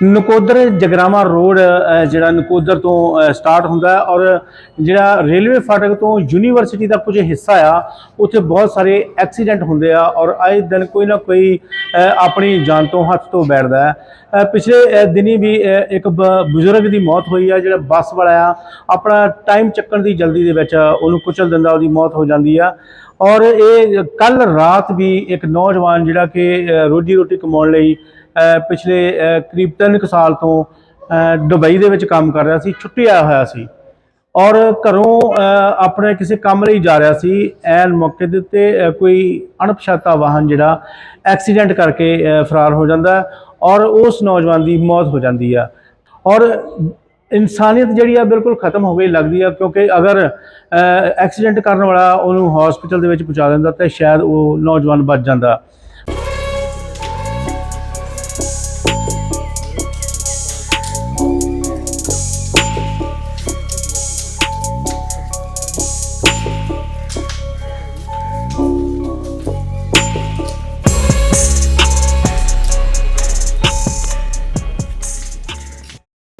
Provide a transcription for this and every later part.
Nakodar ਜਗਰਾਮਾ road ਜਿਹੜਾ ਨਕੋਦਰ ਤੋਂ start ਹੁੰਦਾ ਹੈ ਔਰ ਜਿਹੜਾ ਰੇਲਵੇ ਫਾਟਕ ਤੋਂ ਯੂਨੀਵਰਸਿਟੀ ਦਾ ਕੁਝ ਹਿੱਸਾ ਆ ਉੱਥੇ ਬਹੁਤ ਸਾਰੇ ਐਕਸੀਡੈਂਟ ਹੁੰਦੇ ਆ ਔਰ ਆਏ ਦਿਨ ਕੋਈ ਨਾ ਕੋਈ ਆਪਣੀ ਜਾਨ ਤੋਂ ਹੱਥ ਤੋਂ ਬੈਠਦਾ ਹੈ। ਪਿਛਲੇ ਅ, ਦਿਨੀ ਵੀ ਇੱਕ ਬ- ਬਜ਼ੁਰਗ ਦੀ ਮੌਤ ਹੋਈ ਆ ਜਿਹੜਾ ਬੱਸ ਵਾਲਾ ਆ ਆਪਣਾ ਟਾਈਮ ਚੱਕਣ ਦੀ ਜਲਦੀ ਦੇ ਵਿੱਚ ਉਹਨੂੰ ਕੁਚਲ ਦਿੰਦਾ ਉਹਦੀ ਮੌਤ ਹੋ ਜਾਂਦੀ ਆ ਔਰ ਇਹ ਕੱਲ ਰਾਤ ਵੀ ਇੱਕ ਨੌਜਵਾਨ ਜਿਹੜਾ ਕਿ ਰੋਜੀ ਰੋਟੀ ਕਮਾਉਣ ਲਈ ਪਿਛਲੇ ਕਰੀਬ 3 ਕੁ ਸਾਲ ਤੋਂ ਦੁਬਈ ਦੇ ਵਿੱਚ ਕੰਮ ਕਰ ਰਿਹਾ ਸੀ ਛੁੱਟੀ ਆਇਆ ਹੋਇਆ ਸੀ। ਔਰ ਘਰੋਂ ਆਪਣੇ ਕਿਸੇ ਕੰਮ ਲਈ ਜਾ ਰਿਹਾ ਸੀ, ਐਨ ਮੌਕੇ ਦੇ ਉੱਤੇ ਕੋਈ ਅਣਪਛਾਤਾ ਵਾਹਨ ਜਿਹੜਾ ਐਕਸੀਡੈਂਟ ਕਰਕੇ ਫਰਾਰ ਹੋ ਜਾਂਦਾ ਔਰ ਉਸ ਨੌਜਵਾਨ ਦੀ ਮੌਤ ਹੋ ਜਾਂਦੀ ਆ। ਔਰ ਇਨਸਾਨੀਅਤ ਜਿਹੜੀ ਆ ਬਿਲਕੁਲ ਖਤਮ ਹੋ ਗਈ ਲੱਗਦੀ ਆ, ਕਿਉਂਕਿ ਅਗਰ ਐਕਸੀਡੈਂਟ ਕਰਨ ਵਾਲਾ ਉਹਨੂੰ ਹਸਪੀਟਲ ਦੇ ਵਿੱਚ ਪਹੁੰਚਾ ਦਿੰਦਾ ਤਾਂ ਸ਼ਾਇਦ ਉਹ ਨੌਜਵਾਨ ਬਚ ਜਾਂਦਾ।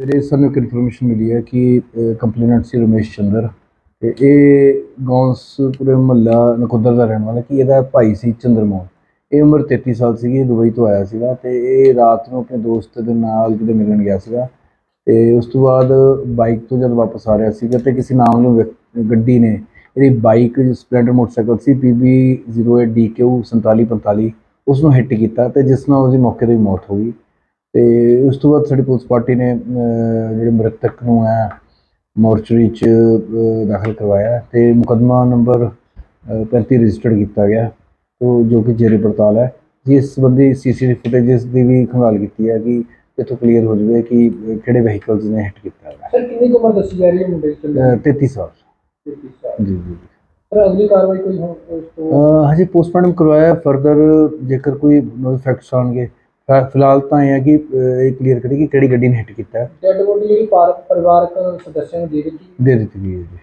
ਮੇਰੇ ਸਾਨੂੰ ਇੱਕ ਇਨਫੋਰਮੇਸ਼ਨ ਮਿਲੀ ਹੈ ਕਿ ਕੰਪਲੇਨੈਂਟ ਸੀ ਰਮੇਸ਼ ਚੰਦਰ। ਤੇ ਇਹ ਗੌਂਸਪੁਰੇ ਮਹੱਲਾ ਨਕੋਦਰ ਦਾ ਰਹਿਣ ਵਾਲਾ ਕਿ ਇਹਦਾ ਭਾਈ ਸੀ ਚੰਦਰਮੋਹਨ। ਇਹ ਉਮਰ 33 ਸਾਲ ਸੀਗੀ ਦੁਬਈ ਤੋਂ ਆਇਆ ਸੀਗਾ ਤੇ ਇਹ ਰਾਤ ਨੂੰ ਆਪਣੇ ਦੋਸਤ ਦੇ ਨਾਲ ਕਿਤੇ ਮਿਲਣ ਗਿਆ ਸੀਗਾ। ਤੇ ਉਸ ਤੋਂ ਬਾਅਦ ਬਾਈਕ ਤੋਂ ਜਦ ਵਾਪਸ ਆ ਰਿਹਾ ਸੀਗਾ ਤੇ ਕਿਸੇ ਨਾਮ ਨੂੰ ਗੱਡੀ ਨੇ ਇਹਦੀ ਬਾਈਕ ਸਪਲੈਂਡਰ ਮੋਟਰਸਾਈਕਲ ਸੀ PB08DQ 4745 ਉਸ ਨੂੰ ਹਿੱਟ ਕੀਤਾ ਤੇ ਜਿਸ ਨਾਲ ਉਹਦੀ ਮੌਕੇ ਤੇ ਹੀ ਮੌਤ ਹੋ ਗਈ। ਤੇ ਉਸ ਤੋਂ ਬਾਅਦ ਸਾਡੀ ਪੁਲਿਸ ਪਾਰਟੀ ਨੇ ਜਿਹੜੇ ਮ੍ਰਿਤਕ ਨੂੰ ਹੈ ਮੋਰਚਰੀ ਚ ਦਾਖਲ ਕਰਵਾਇਆ ਤੇ ਮੁਕਦਮਾ ਨੰਬਰ 35 ਰਜਿਸਟਰਡ ਕੀਤਾ ਗਿਆ ਤੋ ਜੋ ਕਿ ਜੇਰੇ ਪੜਤਾਲ ਹੈ। ਜਿਸ ਸੰਬੰਧੀ ਸੀਸੀਟੀਵੀ ਫੁਟੇजेस ਦੀ ਵੀ ਖੰਗਾਲ ਕੀਤੀ ਹੈ ਕਿ ਇਥੋਂ ਕਲੀਅਰ ਹੋ ਜਾਵੇ ਕਿ ਕਿਹੜੇ ਵਹੀਕਲਸ ਨੇ ਹਿੱਟ ਕੀਤਾ ਹੈ। ਸਰ ਕਿੰਨੀ ਉਮਰ ਦੱਸੀ ਜਾ ਰਹੀ ਹੈ ਮੁੰਡੇ ਦੀ ਚੱਲਣ ਅਹ, 33 ਸਾਲ। ਦੀ ਸਰ ਜੀ ਜੀ ਅਗਲੀ ਕਾਰਵਾਈ ਕੋਈ ਹੋ ਉਸ ਤੋਂ ਅਹ, ਹਜੇ ਪੋਸਟਮਾਰਟਮ ਕਰਵਾਇਆ ਫਰਦਰ ਜੇਕਰ ਕੋਈ ਫੈਕਟਸ ਆਉਣਗੇ ਫਿ- ਫਿਲਹਾਲ ਤਾਂ ਇਹ ਹੈ ਕਿ ਇਹ ਕਲੀਅਰ ਕਰੇ ਕਿ ਕਿਹੜੀ ਗੱਡੀ ਨੇ ਹਿੱਟ ਕੀਤਾ। ਹੈ ਡੈਡ ਬੋਡੀ ਜਿਹੜੀ ਪਾਰ- ਪਰਿਵਾਰਕ ਸਦੱਸਿਆਂ ਨੂੰ ਦੇ ਦਿੱਤੀ। ਦੇ ਦਿੱਤੀ ਗਈ ਹੈ ਜੀ।